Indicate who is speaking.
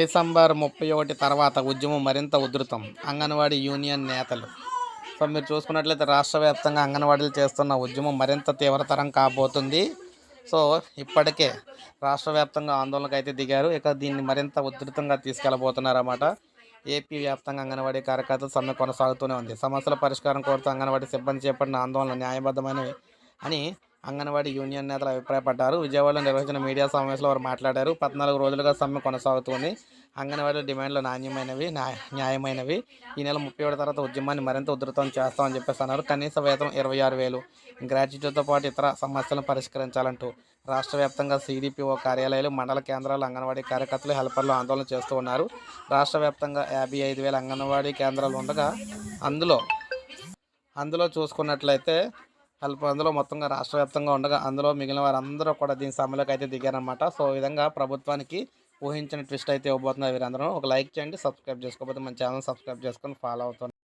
Speaker 1: December ముప్పై ఒకటి తర్వాత ఉద్యమం మరింత ఉధృతం. అంగన్వాడీ యూనియన్ నేతలు. సో మీరు చూసుకున్నట్లయితే రాష్ట్ర వ్యాప్తంగా అంగన్వాడీలు చేస్తున్న ఉద్యమం మరింత తీవ్రతరం కాబోతుంది. సో ఇప్పటికే రాష్ట్ర వ్యాప్తంగా ఆందోళనకు అయితే దిగారు. ఇక దీన్ని మరింత ఉధృతంగా తీసుకెళ్ళబోతున్నారన్నమాట. ఏపీ వ్యాప్తంగా అంగన్వాడీ కార్యకర్తలు సమ్మె కొనసాగుతూనే ఉంది. సమస్యల పరిష్కారం కోరుతూ అంగన్వాడీ సిబ్బంది చేపట్టిన ఆందోళన న్యాయబద్ధమైనవి అని అంగన్వాడీ యూనియన్ నేతలు అభిప్రాయపడ్డారు. విజయవాడలో నిర్వహించిన మీడియా సమావేశంలో వారు మాట్లాడారు. పద్నాలుగు రోజులుగా సమ్మె కొనసాగుతుంది. అంగన్వాడీ డిమాండ్లు నాణ్యమైనవి న్యాయ న్యాయమైనవి. ఈ నెల ముప్పై ఏడు తర్వాత ఉద్యమాన్ని మరింత ఉధృతం చేస్తామని చెప్పేసి అన్నారు. కనీస వేతనం ఇరవై ఆరు వేలు గ్రాట్యుటీతో పాటు ఇతర సమస్యలను పరిష్కరించాలంటూ రాష్ట్ర వ్యాప్తంగా సిడిపిఓ కార్యాలయాలు మండల కేంద్రాలు అంగన్వాడీ కార్యకర్తలు హెల్పర్లు ఆందోళన చేస్తూ ఉన్నారు. రాష్ట్ర వ్యాప్తంగా యాభై ఐదు వేల అంగన్వాడీ కేంద్రాలు ఉండగా అందులో అందులో చూసుకున్నట్లయితే అందులో మొత్తంగా రాష్ట్ర వ్యాప్తంగా ఉండగా అందులో మిగిలిన వారందరూ కూడా దీని సమ్మెలోకి అయితే దిగారనమాట సో ఈ విధంగా ప్రభుత్వానికి ఊహించిన ట్విస్ట్ అయితే ఇవ్వబోతున్నారు వీరందరూ. ఒక లైక్ చేయండి సబ్స్క్రైబ్ చేసుకోకపోతే మన ఛానల్ సబ్స్క్రైబ్ చేసుకొని ఫాలో అవుతుంది